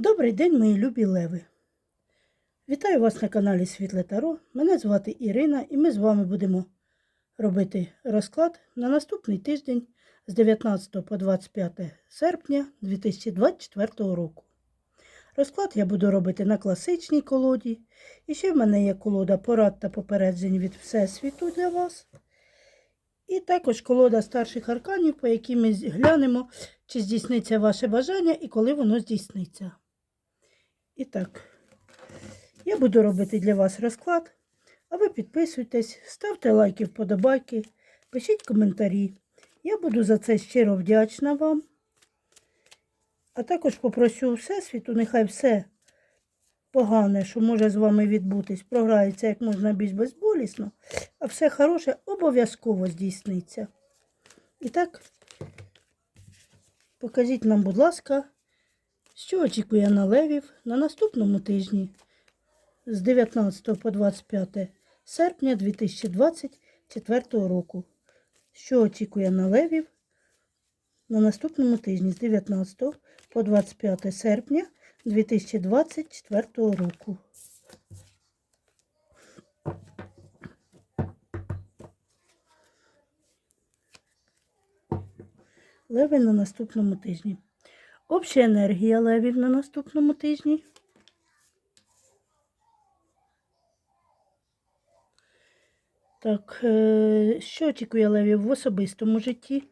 Добрий день, мої любі леви! Вітаю вас на каналі Світле Таро. Мене звати Ірина і ми з вами будемо робити розклад на наступний тиждень з 19 по 25 серпня 2024 року. Розклад я буду робити на класичній колоді. І ще в мене є колода порад та попереджень від Всесвіту для вас. І також колода старших арканів, по якій ми глянемо, чи здійсниться ваше бажання і коли воно здійсниться. І так, я буду робити для вас розклад. А ви підписуйтесь, ставте лайки, вподобайки, пишіть коментарі. Я буду за це щиро вдячна вам. А також попрошу Всесвіту, нехай все погане, що може з вами відбутись, програється як можна більш безболісно, а все хороше обов'язково здійсниться. І так, покажіть нам, будь ласка, що очікує на левів на наступному тижні з 19 по 25 серпня 2024 року. Що очікує на левів на наступному тижні з 19 по 25 серпня 2024 року. Леви на наступному тижні. Обща енергія левів на наступному тижні. Так, е, що очікує левів в особистому житті?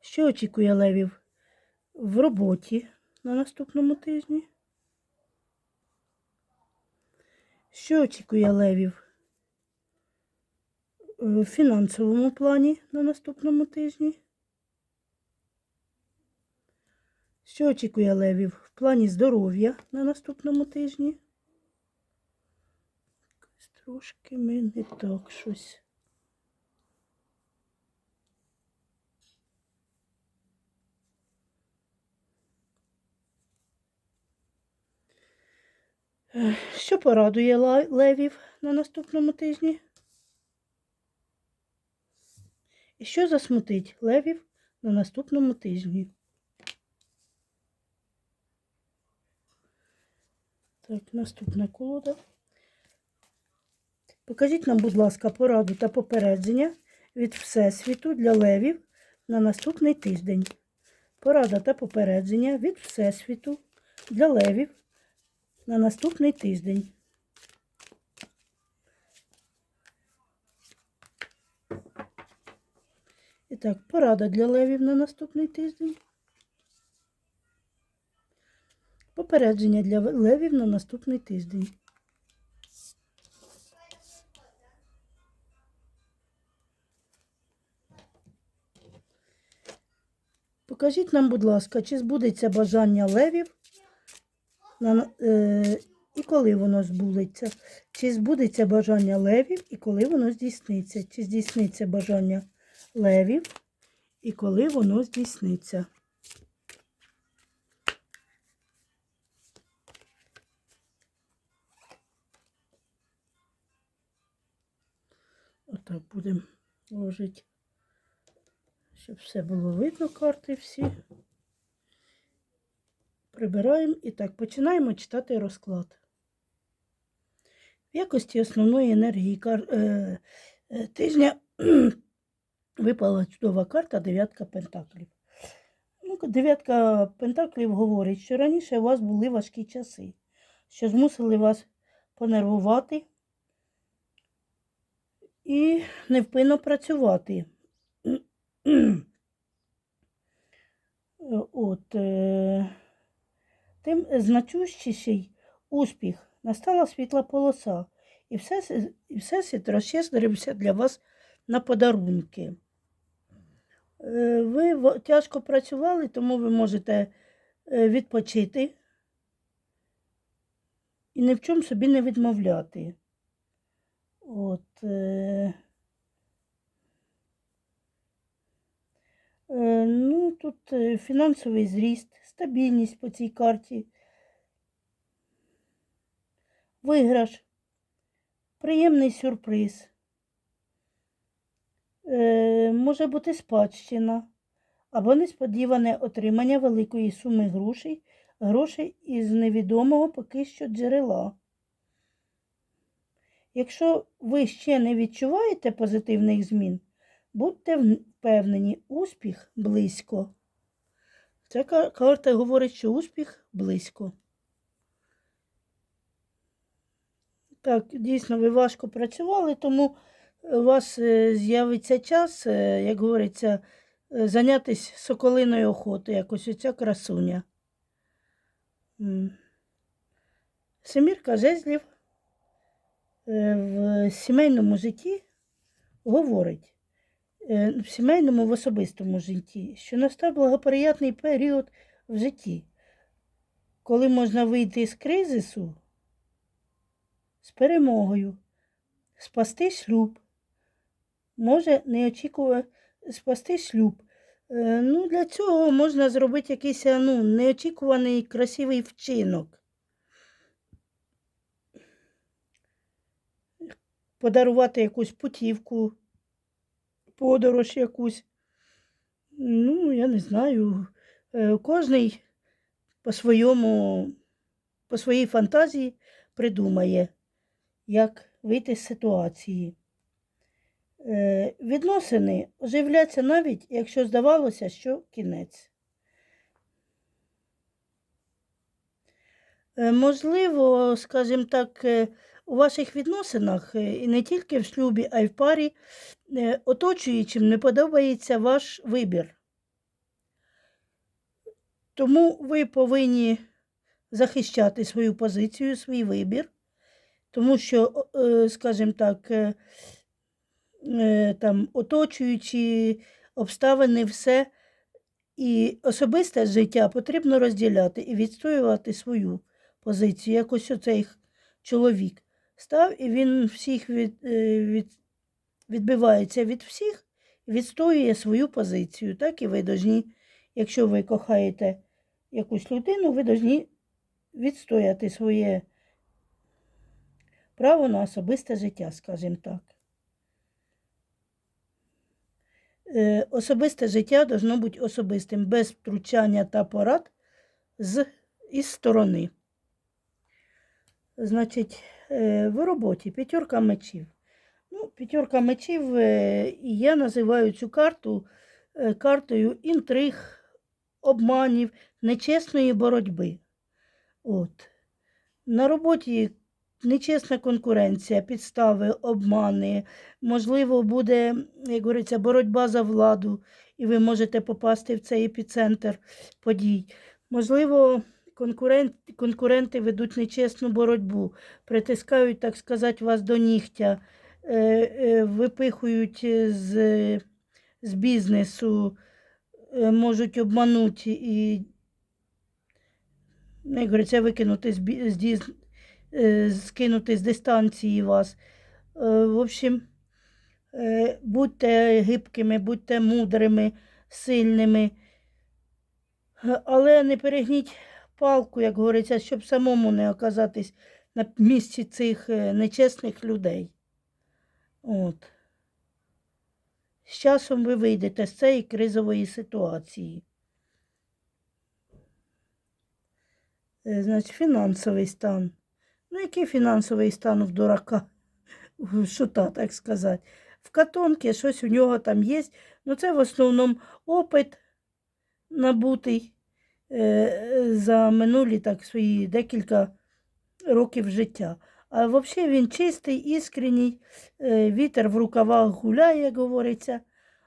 Що очікує левів в роботі на наступному тижні? Що очікує левів в фінансовому плані на наступному тижні? Що очікує левів в плані здоров'я на наступному тижні? Трошки ми не так щось. Що порадує левів на наступному тижні? І що засмутить левів на наступному тижні? Так, наступна колода. Покажіть нам, будь ласка, пораду та попередження від Всесвіту для левів на наступний тиждень. Порада та попередження від Всесвіту для левів на наступний тиждень. І так, порада для левів на наступний тиждень. Попередження для левів на наступний тиждень. Покажіть нам, будь ласка, чи збудеться бажання левів на, е, і коли воно збудеться? Чи збудеться бажання левів і коли воно здійсниться? Чи здійсниться бажання левів і коли воно здійсниться? Отак будемо ложити, щоб все було видно, карти всі. Прибираємо і так, починаємо читати розклад. В якості основної енергії кар... е... е, тижня випала чудова карта дев'ятка пентаклів. Дев'ятка пентаклів говорить, що раніше у вас були важкі часи, що змусили вас понервувати і невпинно працювати. От, е, тим значущіший успіх настала світла полоса, і все, і все світ розщедрився для вас на подарунки. Е, ви тяжко працювали, тому ви можете е, відпочити і ні в чому собі не відмовляти. От, е, е, ну, тут е, фінансовий зріст, стабільність по цій карті, виграш, приємний сюрприз. Е, може бути спадщина, або несподіване отримання великої суми грошей, грошей із невідомого поки що джерела. Якщо ви ще не відчуваєте позитивних змін, будьте впевнені, успіх близько. Ця карта говорить, що успіх близько. Так, дійсно, ви важко працювали, тому у вас е, з'явиться час, е, як говориться, е, зайнятися соколиною охотою, якось оця красуня. Семірка жезлів в сімейному житті говорить, е, в сімейному, в особистому житті, що настав благоприятний період в житті, коли можна вийти з кризису з перемогою, спасти шлюб. Може не очікувати спасти шлюб. Е, Ну, для цього можна зробити якийсь ну, неочікуваний красивий вчинок. Подарувати якусь путівку, подорож якусь. Ну, я не знаю. Е, Кожний по своєму, по своїй фантазії придумає, як вийти з ситуації. Е, Відносини оживляться навіть, якщо здавалося, що кінець. Е, Можливо, скажімо так, у ваших відносинах, е, і не тільки в шлюбі, а й в парі, е, оточуючим не подобається ваш вибір. Тому ви повинні захищати свою позицію, свій вибір, тому що, е, скажімо так, там, оточуючі обставини, все. І особисте життя потрібно розділяти і відстоювати свою позицію. Якось оцей чоловік став, і він всіх від, е, від, відбивається від всіх, відстоює свою позицію. Так і ви должні, якщо ви кохаєте якусь людину, ви должні відстояти своє право на особисте життя, скажімо так. Е, Особисте життя должно бути особистим, без втручання та порад з, із сторони. Значить, в роботі п'ятерка мечів. Ну, п'ятерка мечів, е, і я називаю цю карту е, картою інтриг, обманів, нечесної боротьби. От. На роботі нечесна конкуренція, підстави, обмани. Можливо, буде, як говориться, боротьба за владу, і ви можете попасти в цей епіцентр подій. Можливо, конкурент, конкуренти ведуть нечесну боротьбу, притискають, так сказати, вас до нігтя, е, е, випихують з, з бізнесу, е, можуть обманути і, ну, як говориться, викинути з, з, е, скинути з дистанції вас. Е, В общем, е, будьте гибкими, будьте мудрими, сильними, Е, але не перегніть палку, як говориться, щоб самому не оказатись на місці цих е, нечесних людей. От. З часом ви вийдете з цієї кризової ситуації. Е, Значить, фінансовий стан. Ну, який фінансовий стан в дурака? В Шута, так сказати. В катонки щось у нього там є. Ну, це в основному опит набутий за минулі так, свої декілька років життя. А взагалі він чистий, іскренній, е, вітер в рукавах гуляє, як говориться.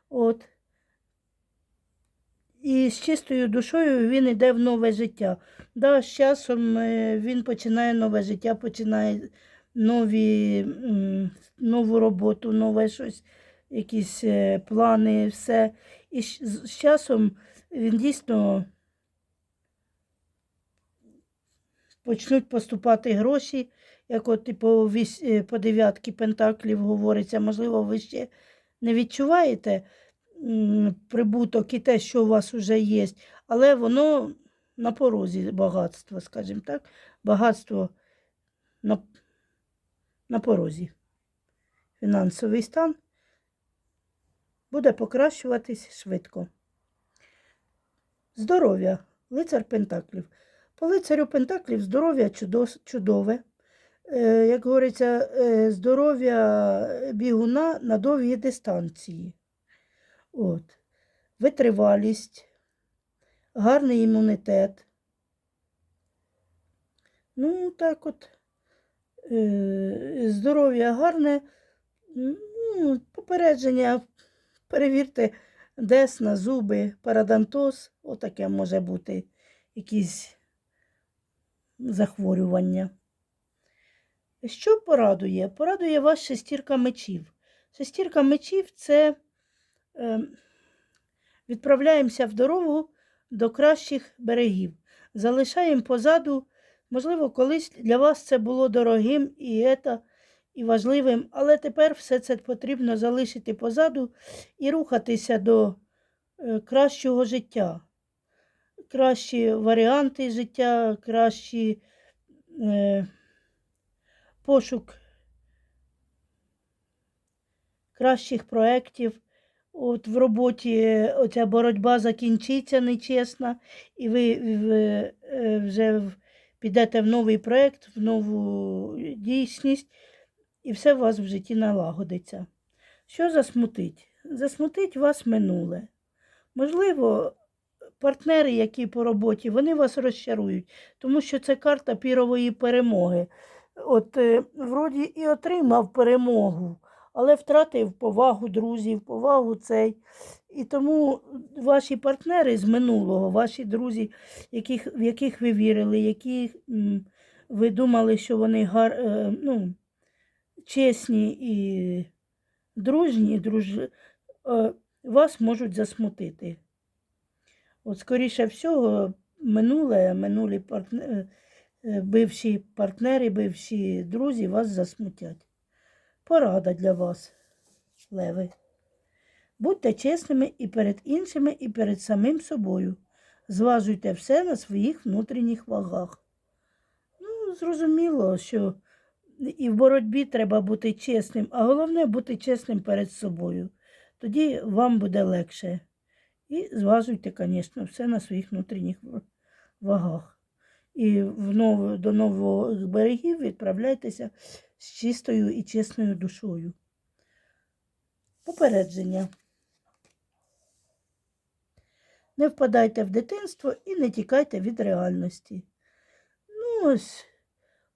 От. І з чистою душою він йде в нове життя. Да, з часом е, він починає нове життя, починає нові, нову роботу, нове щось, якісь е, плани, все. І з часом він дійсно почнуть поступати гроші, як от і по, вісь, е, по дев'ятки пентаклів говориться, можливо, ви ще не відчуваєте прибуток і те, що у вас вже є, але воно на порозі багатство, скажімо так, багатство на, на порозі. Фінансовий стан буде покращуватись швидко. Здоров'я, лицар Пентаклів. По лицарю Пентаклів здоров'я чудове. Е, як говориться, е, здоров'я бігуна на довгі дистанції. От. Витривалість, гарний імунітет. Ну, так от. Е, здоров'я гарне. Ну, попередження. Перевірте десна, зуби, парадонтоз. Отаке може бути якісь захворювання. Що порадує? Порадує вас шестірка мечів. Шестірка мечів це е, відправляємося в дорогу до кращих берегів. Залишаємо позаду, можливо, колись для вас це було дорогим і, ета, і важливим, але тепер все це потрібно залишити позаду і рухатися до е, кращого життя. Кращі варіанти життя, кращі е, пошук кращих проєктів. От в роботі оця боротьба закінчиться нечесна, і ви, е, вже підете в новий проєкт, в нову дійсність, і все у вас в житті налагодиться. Що засмутить? Засмутить вас минуле. Можливо, партнери, які по роботі, вони вас розчарують, тому що це карта пірової перемоги. От, е, вроді і отримав перемогу, але втратив повагу друзів, повагу цей. І тому ваші партнери з минулого, ваші друзі, яких, в яких ви вірили, які ви думали, що вони гар, е, ну, чесні і дружні, друж, е, вас можуть засмутити. От, скоріше всього, минуле, минулі партнери, бивші партнери, бивші друзі вас засмутять. Порада для вас, леви. Будьте чесними і перед іншими, і перед самим собою. Зважуйте все на своїх внутрішніх вагах. Ну, зрозуміло, що і в боротьбі треба бути чесним, а головне бути чесним перед собою. Тоді вам буде легше. І зважуйте, звісно, все на своїх внутрішніх вагах. І в нов... до нових берегів відправляйтеся з чистою і чесною душою. Попередження. Не впадайте в дитинство і не тікайте від реальності. Ну, ось,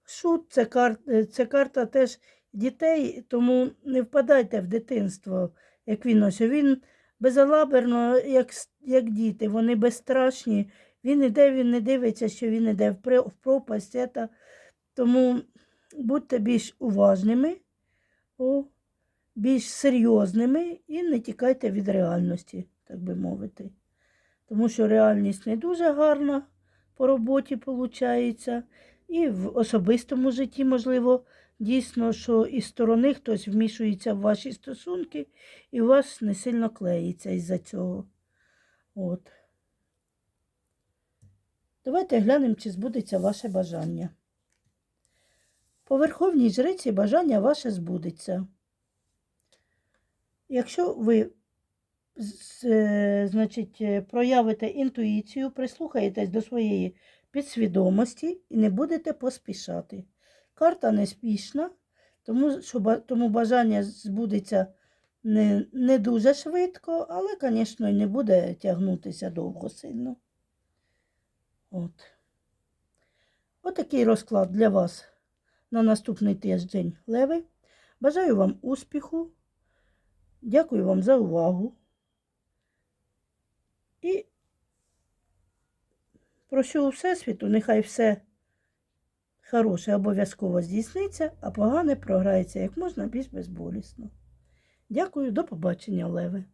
шут це, кар... це карта теж дітей, тому не впадайте в дитинство, як він ось. Він безалаберно, як, як діти, вони безстрашні. Він іде, він не дивиться, що він іде в, пропасть. Ета. Тому будьте більш уважними, о, більш серйозними і не тікайте від реальності, так би мовити. Тому що реальність не дуже гарна по роботі виходить. І в особистому житті, можливо, дійсно, що із сторони хтось вмішується в ваші стосунки, і у вас не сильно клеїться із-за цього. От. Давайте глянемо, чи збудеться ваше бажання. По верховній жриці бажання ваше збудеться. Якщо ви е, значить, е, проявите інтуїцію, прислухаєтесь до своєї підсвідомості і не будете поспішати. Карта неспішна, тому, що, тому бажання збудеться не, не дуже швидко, але, звісно, і не буде тягнутися довго сильно. От. Отакий розклад для вас на наступний тиждень, Леви. Бажаю вам успіху. Дякую вам за увагу. І прошу у Всесвіту, нехай все хороше обов'язково здійсниться, а погане програється як можна більш безболісно. Дякую, до побачення, Леви.